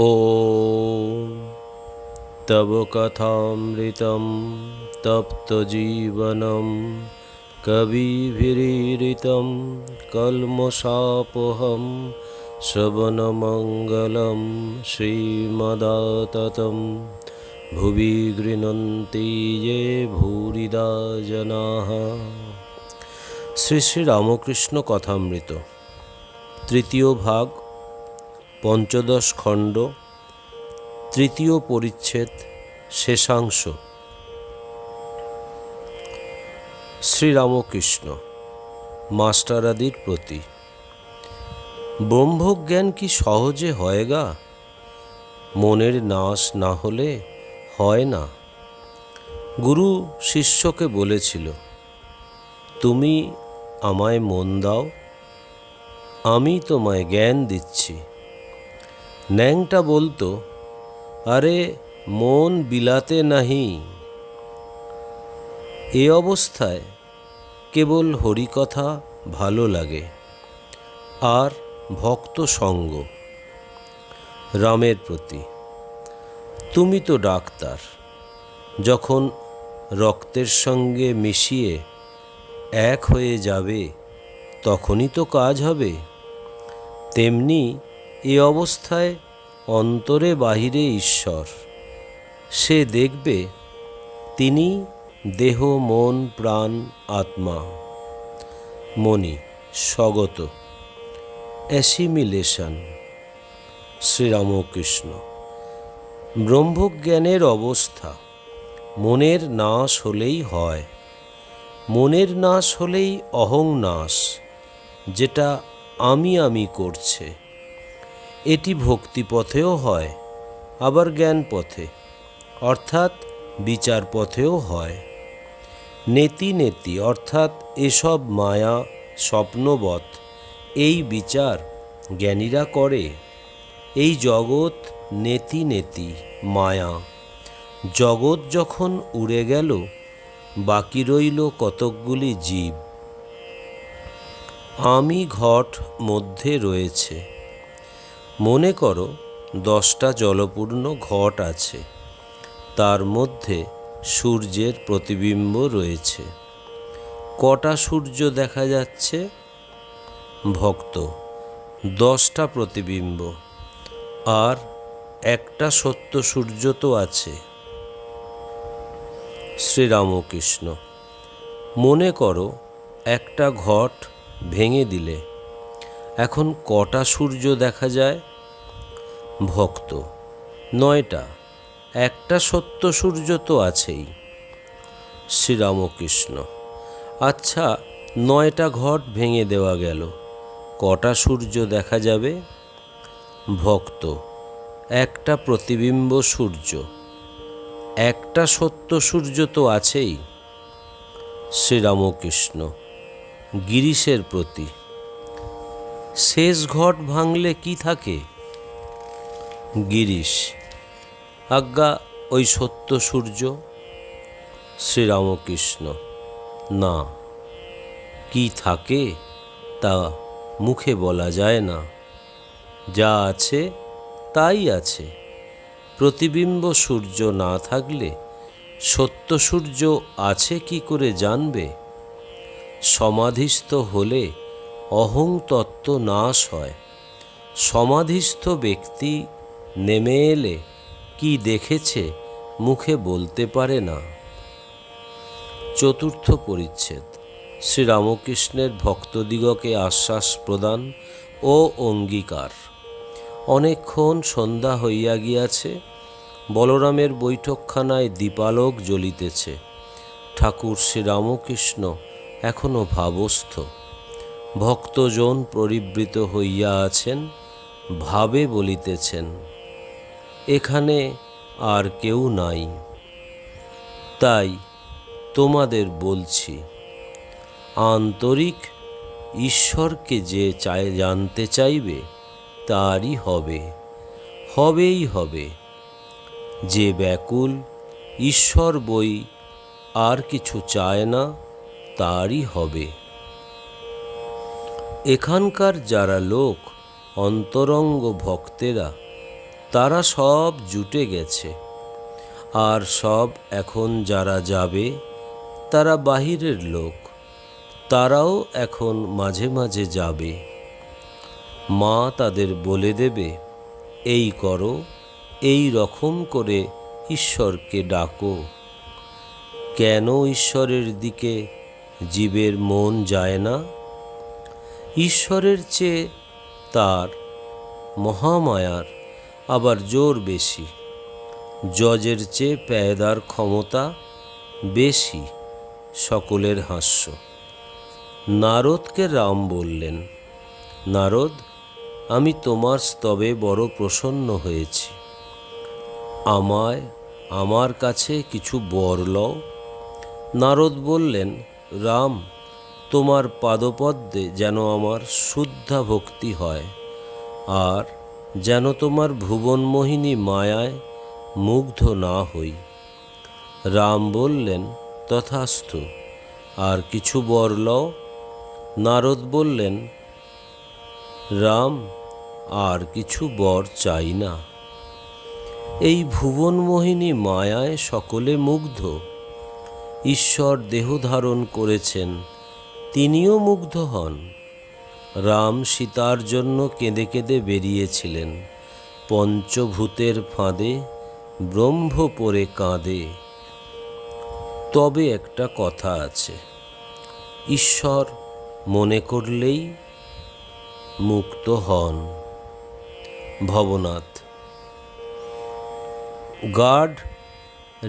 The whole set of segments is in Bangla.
ॐ तव कथामृतं तप्तजीवनं कविभिरीरितं कल्मषापहं श्रवणमङ्गलं श्रीमदाततं भुवि गृह्णन्ति ये भूरिदा जनाः শ্রী শ্রী রামকৃষ্ণ কথামৃত তৃতীয় ভাগ পঞ্চদশ খণ্ড, তৃতীয় পরিচ্ছেদ, শেষাংশ। শ্রীরামকৃষ্ণ, মাস্টারাদির প্রতি। ব্রহ্মজ্ঞান কি সহজে হয় গা? মনের নাশ না হলে হয় না। গুরু শিষ্যকে বলেছিল, তুমি আমায় মন দাও, আমি তোমায় জ্ঞান দিচ্ছি। ন্যাংটা বলতো, আরে, মন বিলাতে নাহি। এ অবস্থায় কেবল হরিকথা ভালো লাগে আর ভক্ত সঙ্গ। রামের প্রতি, তুমি তো ডাক্তার, যখন রক্তের সঙ্গে মিশিয়ে এক হয়ে যাবে, তখনই তো কাজ হবে। তেমনি এ অবস্থায় অন্তরে বাহিরে ঈশ্বর। সে দেখবে তিনি দেহ, মন, প্রাণ, আত্মা। মনি স্বগত। অ্যাসিমিলেশন। শ্রীরামকৃষ্ণ। ব্রহ্মজ্ঞানের অবস্থা। মনের নাশ হলেই হয়। মনের নাশ হলেই অহং নাশ, যেটা আমি আমি করছে। এটি ভক্তি পথেও হয়, আবার জ্ঞান পথে অর্থাৎ বিচার পথেও হয়। নেতি নেতি, অর্থাৎ এসব মায়া, স্বপ্নবৎ, এই বিচার জ্ঞানীরা করে। এই জগৎ নেতি নেতি, মায়া। জগৎ যখন উড়ে গেল, বাকি রইল কতকগুলি জীব। আমি ঘট মধ্যে রয়েছে। মনে করো দশটা জলপূর্ণ ঘট আছে, তার মধ্যে সূর্যের প্রতিবিম্ব রয়েছে। কটা সূর্য দেখা যাচ্ছে? ভক্ত, দশটা প্রতিবিম্ব, আর একটা সত্য সূর্য তো আছে। শ্রীরামকৃষ্ণ, মনে করো একটা ঘট ভেঙে দিলে, এখন কটা সূর্য দেখা যায়? ভক্ত। নয়টা। একটা সত্য সূর্য তো আছেই। শ্রীরামকৃষ্ণ। আচ্ছা নয়টা ঘট ভেঙে দেওয়া গেল। কটা সূর্য দেখা যাবে? ভক্ত। একটা প্রতিবিম্ব সূর্য। একটা সত্য সূর্য তো আছেই। শ্রীরামকৃষ্ণ। গিরিশের প্রতি। শেষ ঘট ভাঙলে কি থাকে? গিরিশ। আজ্ঞা, ওই সত্য সূর্য? শ্রীরামকৃষ্ণ, না। কি থাকে তা মুখে বলা যায় না। যা আছে, তাই আছে। প্রতিবিম্ব সূর্য না থাকলে সত্য সূর্য আছে কি করে জানবে? সমাধিস্থ হলে অহং তত্ত্ব নাশ হয়। সমাধিস্থ ব্যক্তি নেমে এলে কি দেখেছে মুখে বলতে পারে না। চতুর্থ পরিচ্ছেদ। শ্রীরামকৃষ্ণের ভক্তদিগকে আশ্বাস প্রদান ও অঙ্গীকার। অনেকক্ষণ সন্ধ্যা হইয়া গিয়াছে, বলরামের বৈঠকখানায় দীপালোক জ্বলিতেছে। ঠাকুর শ্রীরামকৃষ্ণ এখনও ভাবস্থ। ভক্তজন পরিবৃত হইয়া আছেন, ভাবে বলিতেছেন এখানে আর কেউ নাই। তাই তোমাদের বলছি, আন্তরিক ঈশ্বরকে যে চায় জানতে চাইবে, তারই হবে, হবেই হবে। যে ব্যাকুল ঈশ্বর বই আর কিছু চায় না, তারই হবে। এখানকার যারা লোক, অন্তরঙ্গ ভক্তেরা তারা সব জুটে গেছে। আর সব এখন যারা যাবে, তারা বাহিরের লোক। তারাও এখন মাঝে মাঝে যাবে। মা তাদের বলে দেবে, এই করো, এই রকম করে ঈশ্বরকে ডাকো। কেন ঈশ্বরের দিকে জীবের মন যায় না? ঈশ্বরের চেয়ে তার মহামায়ার আবার জোর বেশি। জজের চেয়ে পেয়দার ক্ষমতা বেশি সকলের হাস্য। নারদকে রাম বললেন, নারদ, আমি তোমার স্তবে বড় প্রসন্ন হয়েছি। আমায়, আমার কাছে কিছু বর লও। নারদ বললেন, রাম, তোমার পাদপদ্মে যেন আমার শুদ্ধা ভক্তি হয়, আর যেন তোমার ভুবনমোহিনী মায়ায় মুগ্ধ না হই। রাম বললেন, তথাস্তু। আর কিছু বর লও? নারদ বললেন, রাম, আর কিছু বর চাই না। এই ভুবনমোহিনী মায়ায় সকলে মুগ্ধ। ঈশ্বর দেহ ধারণ করেছেন, তিনিও মুগ্ধ হন। রাম সীতার জন্য কেঁদে কেঁদে বেরিয়েছিলেন। পঞ্চভূতের ফাঁদে, ব্রহ্ম পরে কাঁদে। তবে একটা কথা আছে। ঈশ্বর মনে করলেই মুক্ত হন। ভবনাথ। গার্ড,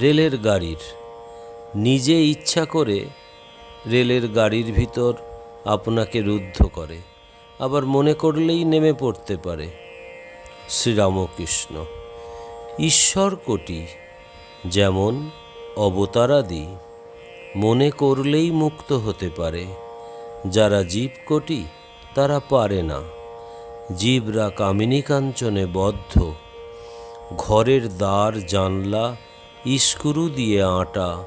রেলের গাড়ির। নিজে ইচ্ছা করে রেলের গাড়ির ভিতর আপনাকে রুদ্ধ করে। আবার মনে করলেই নেমে পড়তে পারে। শ্রীরামকৃষ্ণ, ঈশ্বর কোটি, যেমন অবতারাদি, মনে করলেই মুক্ত হতে পারে। যারা জীব কোটি, তারা পারে না। জীবরা কামিনী কাঞ্চনে বদ্ধ। ঘরের দ্বার, জানলা, ইস্কুরু দিয়ে আটা,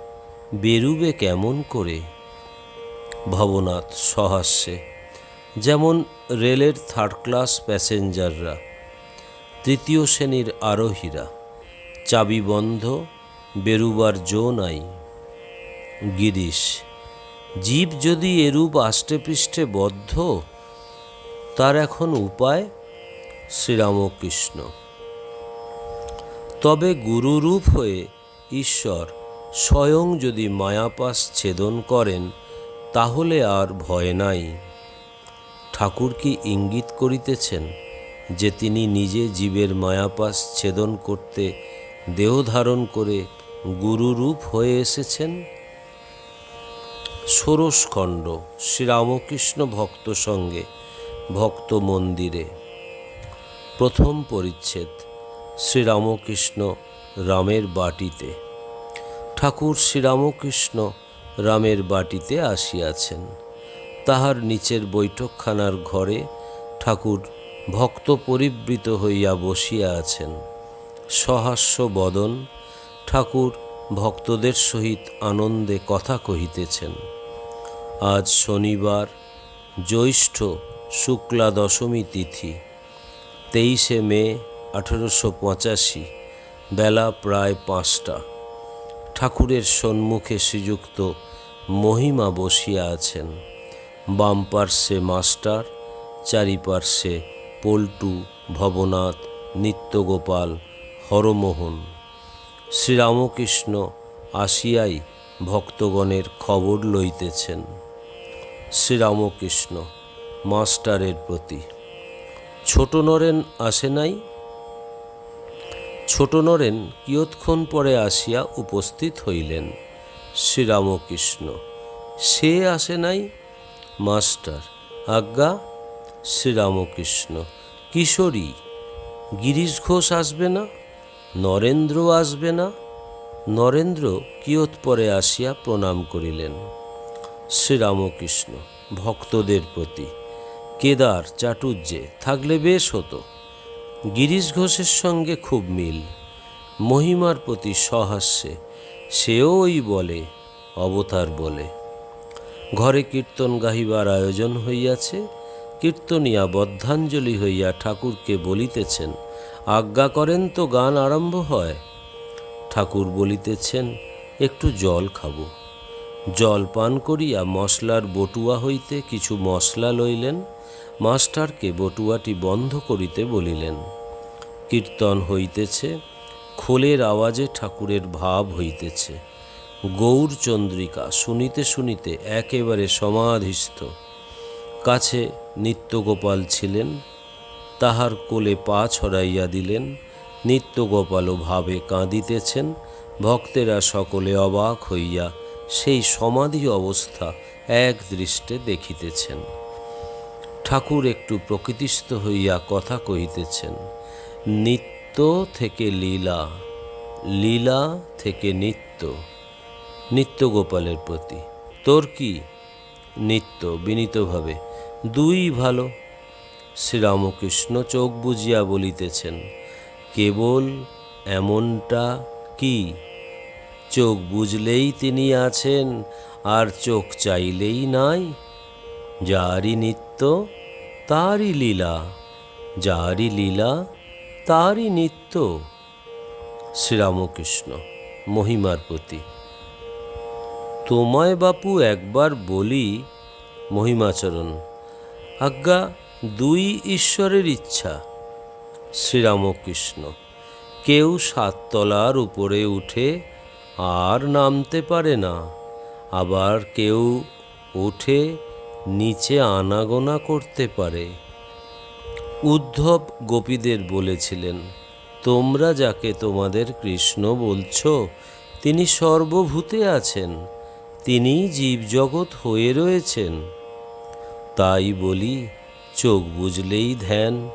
বেরুবে কেমন করে? ভবনাথ সহাস্যে যেমন রেলের থার্ড ক্লাস প্যাসেঞ্জাররা, তৃতীয় শ্রেণির আরোহীরা, চাবি বন্ধ, বেরুবার জো নাই। গিরিশ, জীব যদি এরূপ আষ্টেপৃষ্ঠে বদ্ধ, তার এখন উপায় শ্রীরামকৃষ্ণ। তবে গুরুরূপ হয়ে ঈশ্বর স্বয়ং যদি মায়াপাস ছেদন করেন, তাহলে আর ভয় নাই। ঠাকুর কি ইঙ্গিত করিতেছেন যে তিনি নিজে জীবের মায়াপাস ছেদন করতে দেহ ধারণ করে গুরুরূপ হয়ে এসেছেন? ষোড়শখণ্ড শ্রীরামকৃষ্ণ ভক্ত সঙ্গে, ভক্ত মন্দিরে। প্রথম পরিচ্ছেদ, শ্রীরামকৃষ্ণ রামের বাটিতে। ঠাকুর শ্রীরামকৃষ্ণ রামের বাটিতে আসিয়াছেন। তাহার নিচের বৈঠকখানার ঘরে ঠাকুর ভক্ত পরিবৃত হইয়া বসিয়া আছেন। সহাস্য বদন ঠাকুর ভক্তদের সহিত আনন্দে কথা কহিতেছেন। আজ শনিবার, জ্যৈষ্ঠ শুক্লা দশমী তিথি, তেইশে মে আঠেরোশো পঁচাশি, বেলা প্রায় পাঁচটা। ঠাকুরের সম্মুখে শ্রীযুক্ত মহিমা বসিয়া আছেন। বাম পার্শ্বে মাস্টার চারিপার্শ্বে পল্টু, ভবনাথ, নিত্যগোপাল, হরমোহন। শ্রীরামকৃষ্ণ আসিয়াই ভক্তগণের খবর লইতেছেন। শ্রীরামকৃষ্ণ মাস্টারের প্রতি, ছোট নরেন আসে নাই? ছোট নরেন কিয়ৎক্ষণ পরে আসিয়া উপস্থিত হইলেন। শ্রীরামকৃষ্ণ, সে আসে নাই? মাস্টার, আজ্ঞা শ্রীরামকৃষ্ণ। কিশোরী, গিরিশ ঘোষ আসবে না? নরেন্দ্র আসবে না? নরেন্দ্র কিয়ৎ পরে আসিয়া প্রণাম করিলেন। শ্রীরামকৃষ্ণ, ভক্তদের প্রতি কেদার চাটুর্যে থাকলে বেশ হতো। গিরিশ ঘোষের সঙ্গে খুব মিল। মহিমার প্রতি সহাস্যে সেও ওই বলে, অবতার বলে। ঘরে কীর্তন গাহিবার আয়োজন হইয়াছে, কীর্তনিয়া বদ্ধাঞ্জলি হইয়া ঠাকুরকে বলিতেছেন, আজ্ঞা করেন তো গান আরম্ভ হয়। ঠাকুর বলিতেছেন, একটু জল খাব। জল পান করিয়া মশলার বটুয়া হইতে কিছু মশলা লইলেন, মাস্টারকে বটুয়াটি বন্ধ করিতে বলিলেন। কীর্তন হইতেছে, খোলের আওয়াজে ঠাকুরের ভাব হইতেছে। গৌর চন্দ্রিকা শুনিতে শুনিতে একেবারে সমাধিস্থ। কাছে নিত্যগোপাল ছিলেন, তাহার কোলে পা ছড়াইয়া দিলেন নিত্যগোপালও ভাবে কাঁদিতেছেন, ভক্তেরা সকলে অবাক হইয়া সেই সমাধি অবস্থা এক দৃষ্টে দেখিতেছেন। ঠাকুর একটু প্রকৃতিস্থ হইয়া কথা কহিতেছেন, নিত্য থেকে লীলা লীলা থেকে নিত্য। নিত্য গোপালের প্রতি। তোর কি নিত্য বিনীতভাবে? দুই ভালো। শ্রীরামকৃষ্ণ চোখ বুজিয়া বলিতেছেন, কেবল এমনটা কি? চোখ বুঝলেই তিনি আছেন, আর চোখ চাইলেই নাই। যারই নিত্য, তারই লীলা। যারই লীলা, তারই নিত্য। শ্রীরামকৃষ্ণ মহিমার প্রতি। তোমায় বাপু একবার বলি মহিমাচরণ। আজ্ঞা, দুই ঈশ্বরের ইচ্ছা। শ্রীরামকৃষ্ণ, কেউ সাততলার উপরে উঠে আর নামতে পারে না। আবার কেউ উঠে নিচে আনাগোনা করতে পারে। উদ্ধব গোপীদের বলেছিলেন, তোমরা যাকে তোমাদের কৃষ্ণ বলছ, তিনি সর্বভূতে আছেন। তিনি জীবজগৎ হয়ে রয়েছেন। তাই বলি, চোখ বুঝলেই ধ্যান,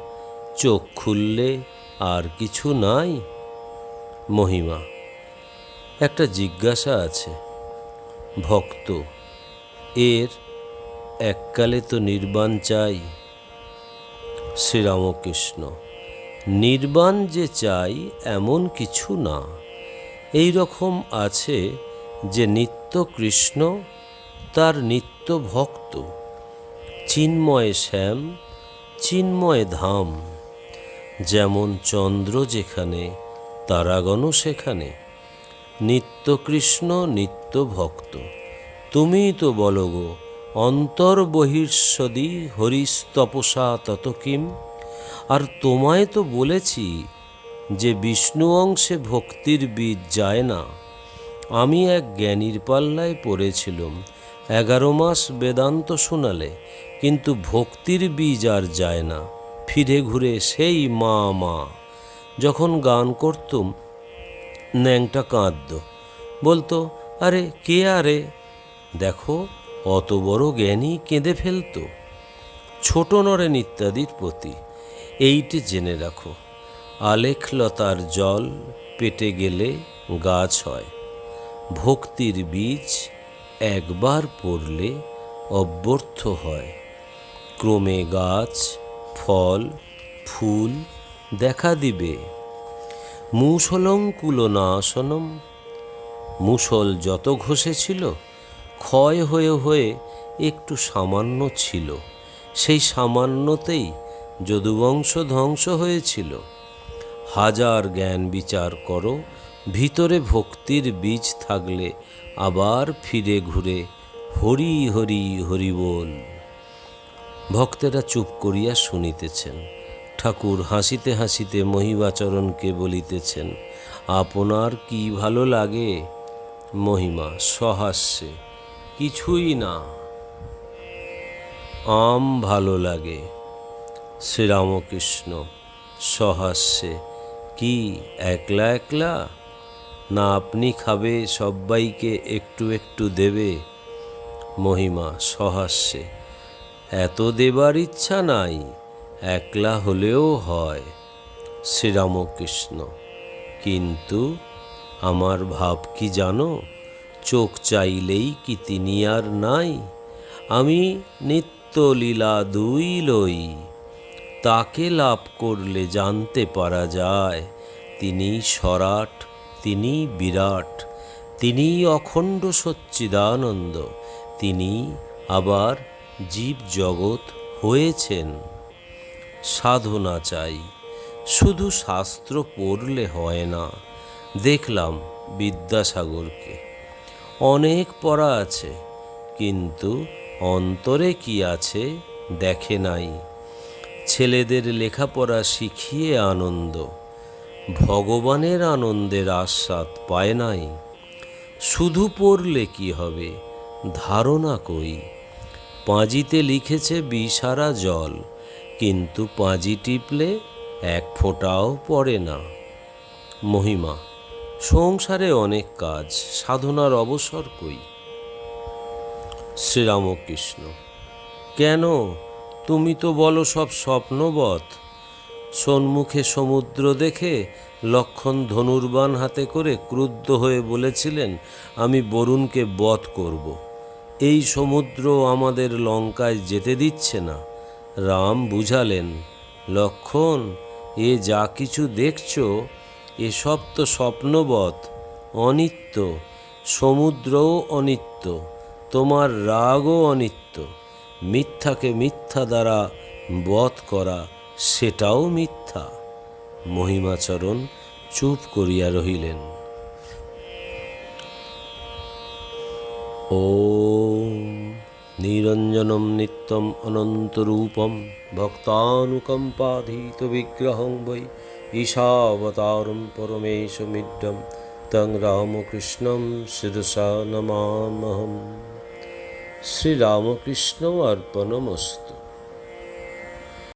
চোখ খুললে আর কিছু নাই। মহিমা, একটা জিজ্ঞাসা আছে। ভক্ত, এর এককালে তো নির্বাণ চাই। শ্রীরামকৃষ্ণ, নির্বাণ যে চাই এমন কিছু না। এই রকম আছে যে নিত্য কৃষ্ণ তার নিত্য ভক্ত। চিন্ময় শ্যাম, চিন্ময় ধাম। যেমন চন্দ্র যেখানে, তারাগণও সেখানে। নিত্য কৃষ্ণ, নিত্য ভক্ত। তুমিই তো বলো গো অন্তর্বহির্ষদি হরিস্তপসা তত কিম? আর তোমায় তো বলেছি যে বিষ্ণু অংশে ভক্তির বীজ যায় না। আমি এক জ্ঞানীর পাল্লায় পড়েছিলাম। এগারো মাস বেদান্ত শোনালে, কিন্তু ভক্তির বীজ আর যায় না। ফিরে ঘুরে সেই মা মা। যখন গান করতুম, ন্যাংটা কাঁদত বলতো, আরে, কে আরে? দেখো, অত বড় জ্ঞানী কেঁদে ফেলতো। ছোট নরেন ইত্যাদির প্রতি। এইটি জেনে রাখো, আলেখলতার জল পেটে গেলে গাছ হয়। ভক্তির বীজ একবার পড়লে অব্যর্থ হয়। ক্রমে গাছ, ফল, ফুল দেখা দিবে। মুসলং কুলনাশনম মুসল যত ঘষেছিল, ক্ষয় হয়ে হয়ে একটু সামান্য ছিল। সেই সামান্যতেই যদুবংশ ধ্বংস হয়েছিল। হাজার জ্ঞান বিচার করো ভিতরে ভক্তির বীজ থাকলে আবার ফিরে ঘুরে হরি হরি হরি বল। ভক্তেরা চুপ করিয়া শুনিতেছেন, ঠাকুর হাসিতে হাসিতে মহিমাচরণকে বলিতেছেন, আপনার কি ভালো লাগে? মহিমা সহাস্যে, কিছুই না। আম ভালো লাগে। শ্রীরামকৃষ্ণ সহাস্যে, কি, একলা একলা? না আপনি খাবে, সব্বাইকে একটু একটু দেবে। মহিমা সহাস্যে, এত দেবার ইচ্ছা নাই, একলা হলেও হয়। শ্রীরামকৃষ্ণ, কিন্তু আমার ভাব কি জানো? চোখ চাইলেই কি তিনি আর নাই? আমি নিত্য লীলা দুই লই, তাকে লাভ করলে জানতে পারা যায়, তিনি সরাট তিনি বিরাট, তিনি অখণ্ড সচ্চিদানন্দ, তিনি আবার জীব জগৎ হয়েছেন। সাধনা চাই, শুধু শাস্ত্র পড়লে হয় না, দেখলাম বিদ্যাসাগরকে। অনেক পড়া আছে, কিন্তু অন্তরে কি আছে দেখে নাই। ছেলেদের লেখাপড়া শিখিয়ে আনন্দ ভগবানের আনন্দের আস্বাদ পায় নাই। শুধু পড়লে কি হবে, ধারণা কই? পাঁজিতে লিখেছে বিষারা জল, কিন্তু পাঁজি টিপলে এক ফোঁটাও পড়ে না। মহিমা, সংসারে অনেক কাজ, সাধনার অবসর কই? শ্রীরামকৃষ্ণ, কেন? তুমি তো বলো সব স্বপ্নবৎ। সন্মুখে সমুদ্র দেখে লক্ষণ ধনুর্বান হাতে করে ক্রুদ্ধ হয়ে বলেছিলেন, আমি বরুণকে বধ করব। এই সমুদ্র আমাদের লঙ্কায় যেতে দিচ্ছে না। রাম বুঝালেন, লক্ষণ, এ যা কিছু দেখছ এসব তো স্বপ্নবৎ অনিত্য। সমুদ্রও অনিত্য, তোমার রাগও অনিত্য। মিথ্যাকে মিথ্যা দ্বারা বধ করা সেটাও মিথ্যা। মহিমাচরণ চুপ করিয়া রহিলেন। ও নিরঞ্জনম নিত্যম অনন্তরূপম ভক্তানুকম্পাধীত বিগ্রহং বৈ ঈশাবতারম পরমেশমিড্যম তং রামকৃষ্ণম শিরসা নমামহম। শ্রীরামকৃষ্ণ অর্পণমস্ত